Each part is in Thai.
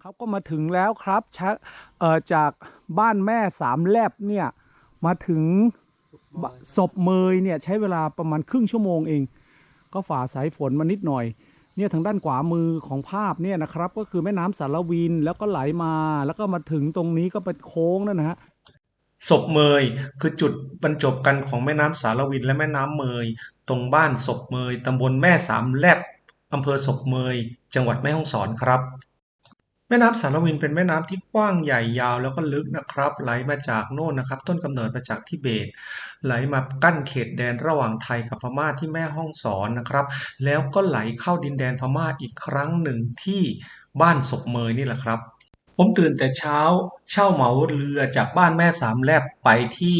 เขาก็มาถึงแล้วครับชะเอ่อจากบ้านแม่สามแลบเนี่ยมาถึงศพเมยเนี่ยใช้เวลาประมาณครึ่งชั่วโมงเอง ก็ฝ่าสายฝนมานิดหน่อยเนี่ยทางด้านขวามือของภาพเนี่ยนะครับก็คือแม่น้ำสารวินแล้วก็ไหลมาแล้วก็มาถึงตรงนี้ก็เป็นโค้งนั่นนะฮะศพเมยคือจุดบรรจบกันของแม่น้ำสารวินและแม่น้ำเมย ตรงบ้านศพเมยตำบลแม่สามแลบอำเภอศพเมย จังหวัดแม่ฮ่องสอนครับ แม่น้ำสารวินเป็นแม่น้ำที่กว้างใหญ่ยาวแล้วก็ลึกนะครับ ไหลมาจากโน่นนะครับ ต้นกำเนิดมาจากทิเบต ไหลมากั้นเขตแดนระหว่างไทยกับพม่าที่แม่ฮ่องสอนนะครับ แล้วก็ไหลเข้าดินแดนพม่าอีกครั้งหนึ่งที่บ้านศพเมยนี่แหละครับ ผมตื่นแต่เช้าเช่าเหมาเรือจากบ้านแม่สามแลบไปที่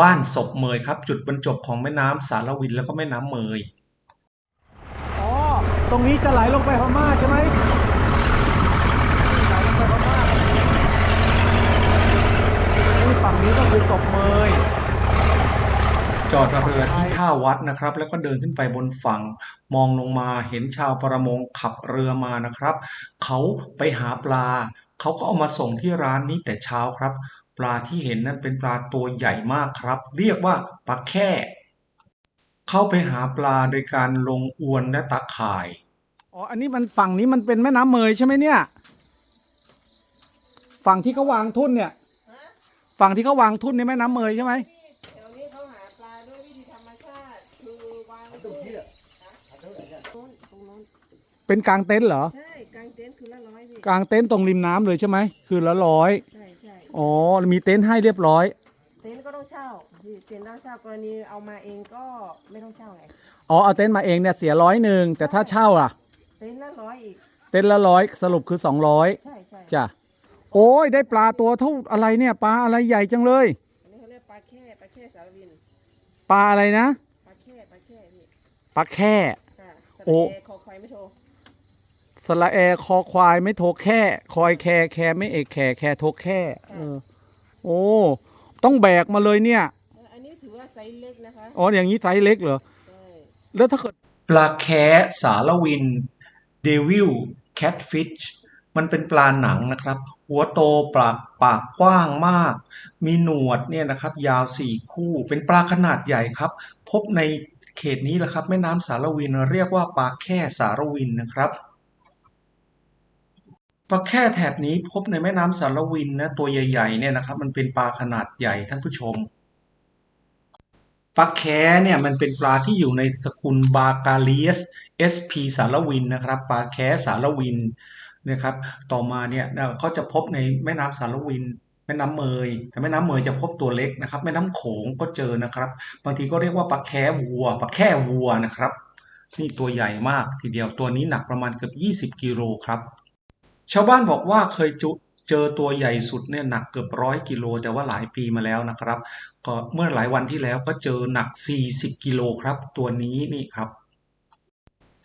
บ้านศพเมยครับ จุดบรรจบของแม่น้ำสารวินแล้วก็แม่น้ำเมยอ๋อตรงนี้จะไหลลงไปพม่าใช่ไหมไหลลงไปพม่า นี่ฝั่งนี้ก็คือศพเมยจอดเรือที่ท่าวัดนะครับ แล้วก็เดินขึ้นไปบนฝั่งมองลงมาเห็นชาวประมงขับเรือมานะครับ เขาไปหาปลา เขาก็เอามาส่งที่ร้านนี้แต่เช้าครับ ปลาที่เห็นนั่นเป็นปลาตัวใหญ่มากครับ เรียกว่าปลาแค่ เข้าไปหาปลาโดยการลงอวนและตะข่ายอ๋ออันนี้มันฝั่งนี้มันเป็นแม่น้ำเมยใช่ไหมเนี่ย ฝั่งที่เขาวางทุ่นเนี่ย ฝั่งที่เขาวางทุ่นในแม่น้ำเมยใช่ไหมแถวนี้เขาหาปลาด้วยวิธีธรรมชาติคือวางตรงนี้ตรงนู้นตรงนู้นเป็นกลางเต็นท์เหรอใช่กางเต็นท์คือละร้อยพี่กลางเต็นท์ตรงริมน้ำเลยใช่ไหมคือละร้อยใช่ใช่อ๋อมีเต็นท์ให้เรียบร้อย เต็นท์ก็ต้องเช่าพี่เต็นท์ต้องเช่ากรณีเอามาเองก็ไม่ต้องเช่าไงอ๋อเอาเต็นท์มาเองเนี่ยเสียร้อยหนึ่งแต่ถ้าเช่าล่ะ เต็นท์ละร้อยอีกเต็นท์ละร้อยสรุปคือสองร้อยใช่ใช่จ้ะ โอ้ยได้ปลาตัวเท่าอะไรเนี่ยปลาอะไรใหญ่จังเลย อันนี้เขาเรียกปลาแค่ปลาแค่สารวิน ปลาอะไรนะปลาแค่ปลาแค่พี่ปลาแค่ ค่ะสโอ้ระเอคอควายไม่โทรสระแอคอควายไม่โทรแค่ คอยแคแคไม่เอกแคแคโทรแค่เออโอ้ต้องแบกมาเลยเนี่ยเอออันนี้ถือว่าไซส์เล็กนะคะอ๋ออย่างนี้ไซส์เล็กเหรอใช่แล้วถ้าเกิด ปลาแค้สารวิน เดวิล แคทฟิช มันเป็นปลาหนังนะครับ หัวโตปากปากกว้างมาก มีหนวดเนี่ยนะครับ ยาวสี่คู่ เป็นปลาขนาดใหญ่ครับ พบในเขตนี้แหละครับ แม่น้ำสารวินเรียกว่าปลาแค่สารวินนะครับปลาแค่แถบนี้พบในแม่น้ำสารวินนะตัวใหญ่ๆเนี่ยนะครับ มันเป็นปลาขนาดใหญ่ท่านผู้ชมปลาแค้เนี่ยมันเป็นปลาที่อยู่ในสกุลบากาเลียส SP สารวินนะครับปลาแค้สารวิน นะครับต่อมาเนี่ยเขาจะพบในแม่น้ำสารวิน แม่น้ำเมย แต่แม่น้ำเมยจะพบตัวเล็กนะครับ แม่น้ำโขงก็เจอนะครับ บางทีก็เรียกว่าปลาแค้วัวปลาแค่วัวนะครับ นี่ตัวใหญ่มากทีเดียวตัวนี้หนักประมาณเกือบ20กิโลครับ ชาวบ้านบอกว่าเคยจุเจอตัวใหญ่สุดเนี่ยหนักเกือบร้อยกิโลแต่ว่าหลายปีมาแล้วนะครับ ก็เมื่อหลายวันที่แล้วก็เจอหนัก 40 กิโลครับ ตัวนี้นี่ครับ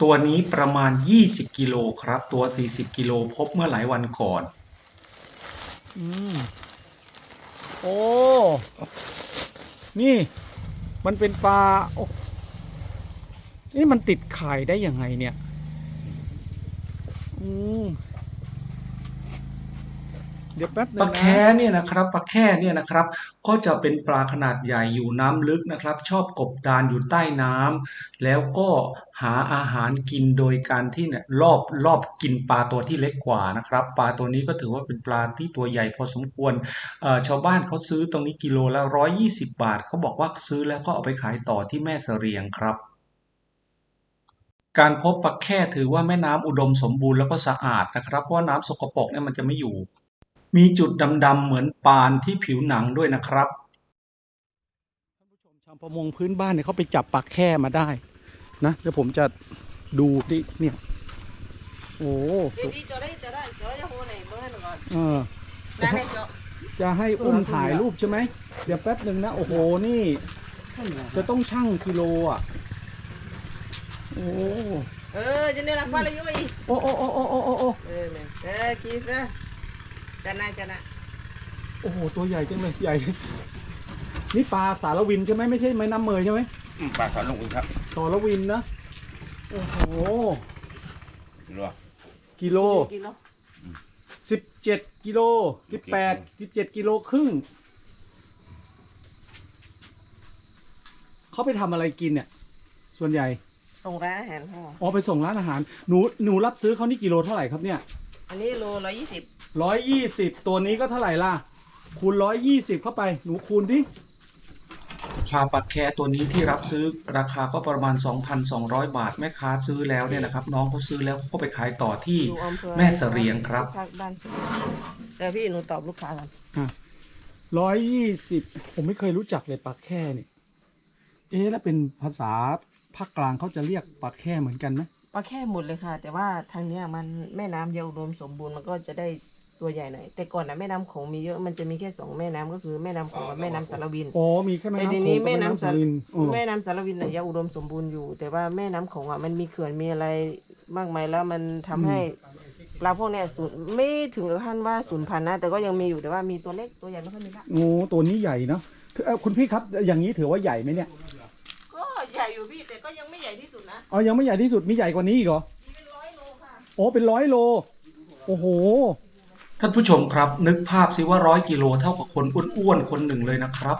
ตัวนี้ประมาณ 20 กิโลครับ ตัว 40 กิโลพบเมื่อหลายวันก่อน อืม โอ้ นี่ มันเป็นปลาโอ้นี่มันติดไข่ได้ยังไงเนี่ย อืม ดี๋ยวแป๊บนึปลาแค้เนี่ยนะครับปลาแค่เนี่ยนะครับก็จะเป็นปลาขนาดใหญ่อยู่น้ำลึกนะครับ ชอบกบดานอยู่ใต้น้ำแล้วก็หาอาหารกินโดยการที่เนี่ยรอบรอบกินปลาตัวที่เล็กกว่านะครับ ปลาตัวนี้ก็ถือว่าเป็นปลาที่ตัวใหญ่พอสมควรชาวบ้านเขาซื้อตรงนี้กิโลละร้อยยี่สิบบาทเขาบอกว่าซื้อแล้วก็เอาไปขายต่อที่แม่เสรียงครับการพบปลาแค่ถือว่าแม่น้ำอุดมสมบูรณ์แล้วก็สะอาดนะครับ เพราะว่าน้ำสกปรกเนี่ยมันจะไม่อยู่ มีจุดดำๆเหมือนปานที่ผิวหนังด้วยนะครับท่านผู้ชมชาวประมงพื้นบ้านเนี่ยเขาไปจับปลาแค่มาได้นะเดี๋ยวผมจะดูดิเนี่ยโอ้เดี๋ยวดีจอได้จอได้จอจะโหไหนเบอร์หนึ่งก่อนเออนั่นเลยจอจะให้อุ้มถ่ายรูปใช่ไหมเดี๋ยวแป๊บหนึ่งนะโอ้โหนี่ จะต้องชั่งกิโลอะโอ้เออจะเนี่ยละฟ้าเลยยุ้ยโอ้โอ้โอ้โอ้โอ้โอ้โอ้เออเนี่ยเออคิดนะ จะนะจะนะโอ้โห ตัวใหญ่จังเลยใหญ่ นี่ปลาสารวินใช่ไหมไม่ใช่ไม้น้ำเมยใช่ไหมอืมปลาสารลงอีกครับสารวินนะ โอ้โหรัวกิโลกิโลสิบเจ็ดกิโลสิบแปดสิบเจ็ดกิโลครึ่ง เขาไปทำอะไรกินเนี่ย ส่วนใหญ่ ส่งร้านอาหารค่ะอ๋อไปส่งร้านอาหาร หนู หนูรับซื้อเขานี่กิโลเท่าไหร่ครับเนี่ย อันนี้โลร้อยยี่สิบ ร้อยยี่สิบตัวนี้ก็เท่าไหร่ล่ะ คูณร้อยยี่สิบเข้าไป หนูคูณดิปลาปักแคตัวนี้ที่รับซื้อราคาก็ประมาณ 2,200 บาท แม่ค้าซื้อแล้วเนี่ยนะครับ น้องเขาซื้อแล้วเขาก็ไปขายต่อที่อยู่อำเภอแม่เสรียงครับภาคบ้านเสรียงเดี๋ยวพี่หนูตอบลูกค้าก่อนร้อยยี่สิบผมไม่เคยรู้จักเลยปลาแค่เนี่ยเอ๊ะแล้วเป็นภาษาภาคกลางเขาจะเรียกปลาแค่เหมือนกันไหมปลาแค่หมดเลยค่ะ แต่ว่าทางเนี้ยมันแม่น้ำยังอุดมสมบูรณ์มันก็จะได้ ตัวใหญ่หน่อยแต่ก่อนนะแม่น้ำโขงมีเยอะมันจะมีแค่สองแม่น้ำก็คือแม่น้ำโขงกับแม่น้ำสารวิน อ๋อมีแค่แม่แต่น้ำทีโขนี้งกับแม่แม่น้ำน้ำสาสารวินเออแม่น้ำสารวินน่ะยังอุดมสมบูรณ์อยู่ แต่ว่าแม่น้ำโขงอะมันมีเขื่อนมีอะไรมากมายแล้วมันทำให้ปลาพวกเนี้ยสูญไม่ถึงกับขั้นว่าสูญพันธุ์นะแต่ก็ยังมีอยู่แต่ว่ามีตัวเล็กตัวใหญ่ไม่ค่อยมีละโอ้ตัวนี้ใหญ่เนาะเอ่อคุณพี่ครับอย่างนี้ถือว่าใหญ่ไหมเนี่ยก็ใหญ่อยู่พี่แต่ก็ยังไม่ใหญ่ที่สุดนะเอายังไม่ใหญ่ที่สุดมีใหญ่กว่านี้อีกเหรอ มีเป็นร้อยโลค่ะ โอ้เป็นร้อยโล โอ้โห ท่านผู้ชมครับ นึกภาพสิว่าร้อยกิโลเท่ากับคนอ้วนๆคนหนึ่งเลยนะครับ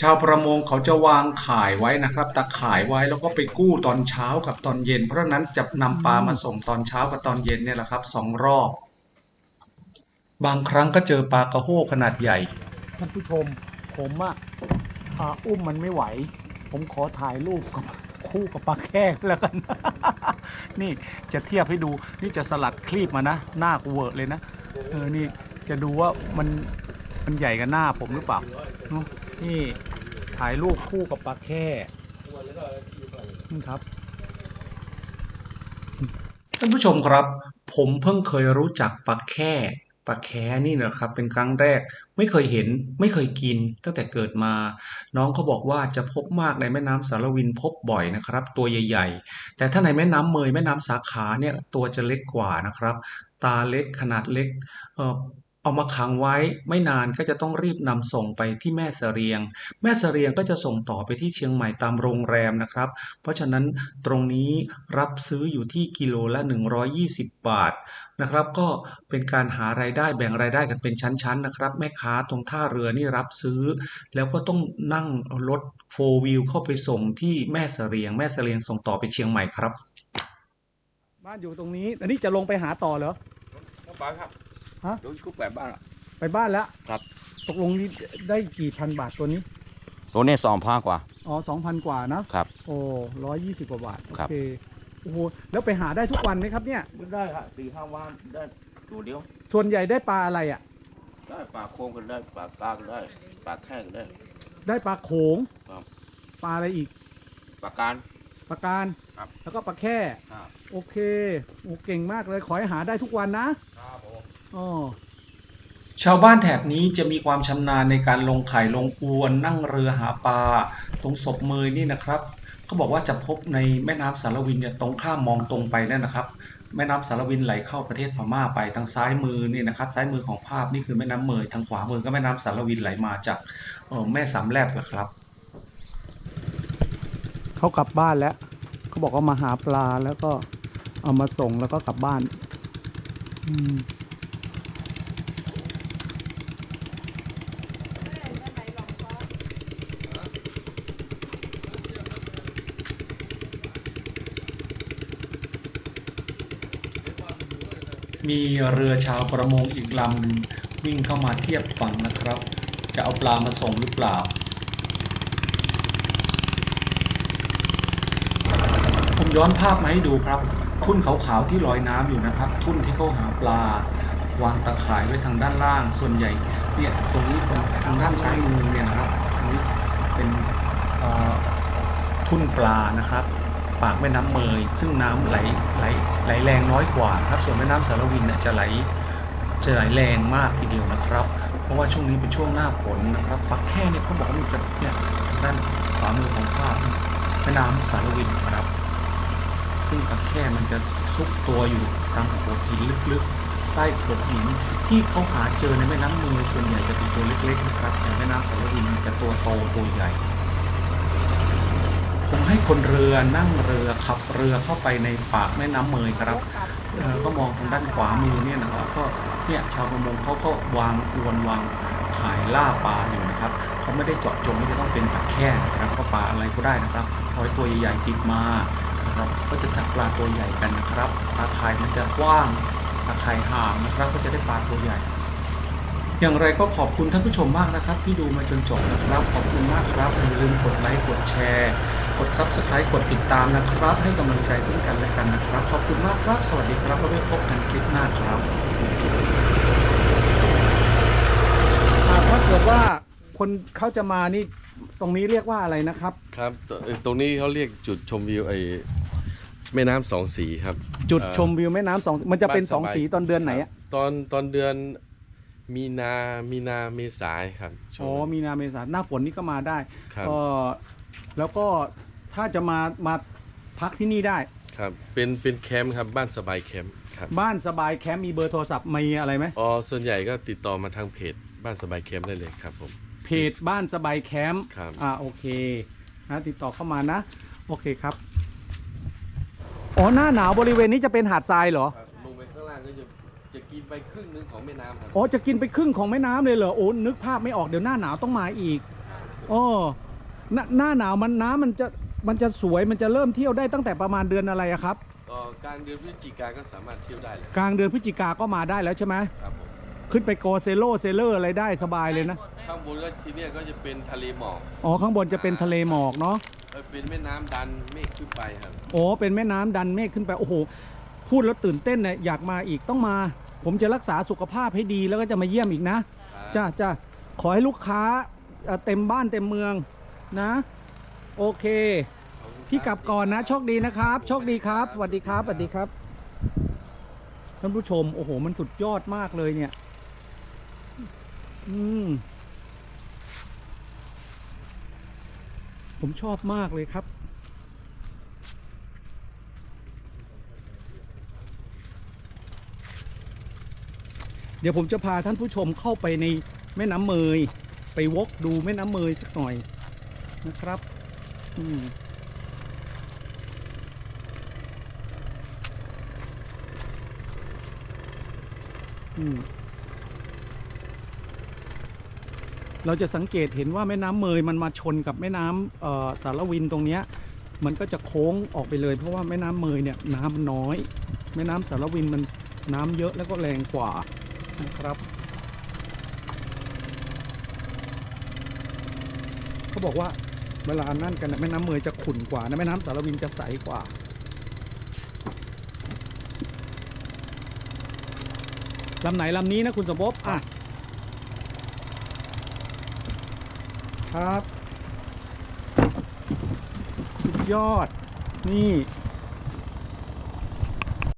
ชาวประมงเขาจะวางขายไว้นะครับตะขายไว้แล้วก็ไปกู้ตอนเช้ากับตอนเย็น เพราะนั้นจะนำปลามาส่งตอนเช้ากับตอนเย็นเนี่ยแหละครับสองรอบ บางครั้งก็เจอปลากระโห้ขนาดใหญ่ ท่านผู้ชมผมอะอ่าอุ้มมันไม่ไหว ผมขอถ่ายรูปกับ คู่กับปลาแค่แล้วกัน นี่จะเทียบให้ดูนี่จะสลัดคลีบมานะ หน้ากูเวอะเลยนะเออนี่จะดูว่ามันมันใหญ่กับหน้าผมหรือเปล่านี่ถ่ายรูปคู่กับปลาแค่นี่ครับท่านผู้ชมครับ ผมเพิ่งเคยรู้จักปลาแค่ ปลาแค่นี่นะครับเป็นครั้งแรกไม่เคยเห็นไม่เคยกิน ตั้งแต่เกิดมา น้องเขาบอกว่าจะพบมากในแม่น้ำสารวินพบบ่อยนะครับ ตัวใหญ่ ๆ แต่ถ้าในแม่น้ำเมยแม่น้ำสาขาเนี่ยตัวจะเล็กกว่านะครับ ตาเล็กขนาดเล็ก เอ่อเอามาขังไว้ไม่นานก็จะต้องรีบนำส่งไปที่แม่เสรียง แม่เสรียงก็จะส่งต่อไปที่เชียงใหม่ตามโรงแรมนะครับ เพราะฉะนั้นตรงนี้รับซื้ออยู่ที่กิโลละ 120 บาทนะครับ ก็เป็นการหารายได้แบ่งรายได้กันเป็นชั้นๆนะครับ แม่ค้าตรงท่าเรือนี่รับซื้อ แล้วก็ต้องนั่งรถโฟวิวเข้าไปส่งที่แม่เสรียง แม่เสรียงส่งต่อไปเชียงใหม่ครับ บ้านอยู่ตรงนี้อันนี้จะลงไปหาต่อเหรอครับ ไปครับฮะดูคุกแบบบ้านอะ ไปบ้านแล้วครับ ตกลงนี่ได้กี่พันบาทตัวนี้ ตัวนี้สองพันกว่า อ๋อสองพันกว่านะ ครับ โอ้ร้อยยี่สิบกว่าบาท โอครับ เค โอ้โห แล้วไปหาได้ทุกวันไหมครับเนี่ยได้ครับสี่ห้าวันได้ตัวเดียว ส่วนใหญ่ได้ปลาอะไรอะ ได้ปลาโค้งก็ได้ปลากาก็ได้ปลาแข้งก็ได้ ได้ปลาโขง ครับ ปลาอะไรอีก ปลาการ ปลาการครับ แล้วก็ปลาแค่ ครับโอเค โอ้เก่งมากเลย ขอให้หาได้ทุกวันนะ ครับผมอ๋อ ชาวบ้านแถบนี้จะมีความชำนาญในการลงไข่ลงอวนนั่งเรือหาปลาตรงศพเมยนี่นะครับเขาบอกว่าจะพบในแม่น้ำสารวินเนี่ยตรงข้ามมองตรงไปนั่นนะครับ แม่น้ำสารวินไหลเข้าประเทศพม่าไปทางซ้ายมือนี่นะครับ ซ้ายมือของภาพนี่คือแม่น้ำเมยทางขวามือก็แม่น้ำสารวินไหลมาจากออแม่สามแลบนะครับเขากลับบ้านแล้วเขาบอกว่ามาหาปลาแล้วก็เอามาส่งแล้วก็กลับบ้าน อืม มีเรือชาวประมงอีกลำหนึ่งวิ่งเข้ามาเทียบฝั่งนะครับ จะเอาปลามาส่งหรือเปล่า ผมย้อนภาพมาให้ดูครับ ทุ่นขาวๆที่ลอยน้ำอยู่นะครับ ทุ่นที่เขาหาปลาวางตะข่ายไว้ทางด้านล่าง ส่วนใหญ่เนี่ยตรงนี้เป็นทางด้านซ้ายมือเนี่ยนะครับนี้เป็นเอ่อทุ่นปลานะครับ ปากแม่น้ำเมย ซึ่งน้ำไหลไหลไหลแรงน้อยกว่าครับส่วนแม่น้ำสารวินเนี่ยจะไหลจะไหลแรงมากทีเดียวนะครับ เพราะว่าช่วงนี้เป็นช่วงหน้าฝนนะครับปักแค่เนี่ยเขาบอกว่ามันจะเนี่ยทางด้านขวามือของภาพแม่น้ำสารวินครับ ซึ่งปักแค่มันจะซุกตัวอยู่ตามโขดหินลึกๆใต้โขดหินที่เขาหาเจอในแม่น้ำเมยส่วนใหญ่จะเป็นตัวเล็กๆนะครับแต่แม่น้ำสารวินจะตัวโตตัวใหญ่ ผมให้คนเรือนั่งเรือขับเรือเข้าไปในปากแม่น้ำเมยครับเอ่อก็มองทางด้านขวามือเนี่ยนะครับก็เนี่ยชาวประมงเขาก็วางอวนวางขายล่าปลาอยู่นะครับเขาไม่ได้เจาะจงว่าจะต้องเป็นปลาแค่นะครับก็ปลาอะไรก็ได้นะครับขอให้ตัวใหญ่ๆติดมานะครับก็จะจับปลาตัวใหญ่กันนะครับปลาข่ายมันจะกว้างปลาข่ายห่างนะครับก็จะได้ปลาตัวใหญ่ อย่างไรก็ขอบคุณท่านผู้ชมมากนะครับ ที่ดูมาจนจบนะครับ ขอบคุณมากครับอย่าลืมกดไลค์กดแชร์ กด Subscribe กดติดตามนะครับ ให้กำลังใจซึ่งกันและกันนะครับ ขอบคุณมากครับ สวัสดีครับแล้วไว้พบกันคลิปหน้าครับอ่าถ้าเกิดว่าคนเขาจะมานี่ตรงนี้เรียกว่าอะไรนะครับ ครับตเอ่อตรงนี้เขาเรียกจุดชมวิวไอ้แม่น้ำสองสีครับจุดเอ่อชมวิวแม่น้ำสองมันจะเป็นบ้าสองบายสีตอนเดือนไหนคอะรับตอนตอนเดือน มีนามีนาเมษายครับช่วอ๋งอนั้นมีนาเมษาหน้าฝนนี่ก็มาได้ครับ ก็แล้วก็ถ้าจะมามาพักที่นี่ได้ ครับเป็นเป็นแคมป์ครับบ้านสบายแคมป์ครับบ้านสบายแคมป์มีเบอร์โทรศัพท์มีอะไรไหมอ๋อส่วนใหญ่ก็ติดต่อมาทางเพจบ้านสบายแคมป์ได้เลยครับผม เพจบ้านสบายแคมป์ครับ อ่าโอเคนะติดต่อเข้ามานะ โอเคครับ อ๋อหน้าหนาวบริเวณนี้จะเป็นหาดทรายเหรอครั จะจะกินไปครึ่งหนึงของแม่น้ำครับอ๋อจะกินไปครึ่งของแม่น้ำเลยเหรอโอ้นึกภาพไม่ออกเดี๋ยวหน้าหนาวต้องมาอีกอ๋อหน้าหน้าหนาวมันน้ำมันจะมันจะสวยมันจะเริ่มเที่ยวได้ตั้งแต่ประมาณเดือนอะไรอะครับก็กลางเดือนพฤศจิกาก็สามารถเที่ยวได้เลยกลางเดือนพฤศจิกาก็มาได้แล้วใช่ไหมครับผมขึ้นไปโกเซโลเซเลอร์อะไรได้สบายเลยนะข้างบนก็ที่เนี่ยก็จะเป็นทะเลหมอกอ๋อข้างบนจะเป็นทะเลหมอกเนาะ เอ่อเป็นแม่น้ำดันเมฆขึ้นไปครับ โอ้เป็นแม่น้ำดันเมฆขึ้นไป โอ้โห พูดแล้วตื่นเต้นเนี่ยอยากมาอีกต้องมา ผมจะรักษาสุขภาพให้ดีแล้วก็จะมาเยี่ยมอีกนะจ้าจ้าขอให้ลูกค้าเอ่อเต็มบ้านเต็มเมืองนะ โอเค พี่กลับก่อนนะโชคดีนะครับโชคดีครับสวัสดีครับสวัสดีครับท่านผู้ชมโอ้โห มันสุดยอดมากเลยเนี่ย อืมผมชอบมากเลยครับ เดี๋ยวผมจะพาท่านผู้ชมเข้าไปในแม่น้ำเมย ไปวกดูแม่น้ำเมยสักหน่อยนะครับอืมอืมเราจะสังเกตเห็นว่าแม่น้ำเมยมันมาชนกับแม่น้ำสารวินตรงนี้มันก็จะโค้งออกไปเลย เพราะว่าแม่น้ำเมยเนี่ยน้ำมันน้อย แม่น้ำสารวินมันน้ำเยอะแล้วก็แรงกว่า นะครับ เขาบอกว่าเวลานั่นกันนะแม่น้ำเมยจะขุ่นกว่านะแม่น้ำสารวินจะใสกว่าลำไหนลำนี้นะคุณสมภพอะ ครับ สุดยอดนี่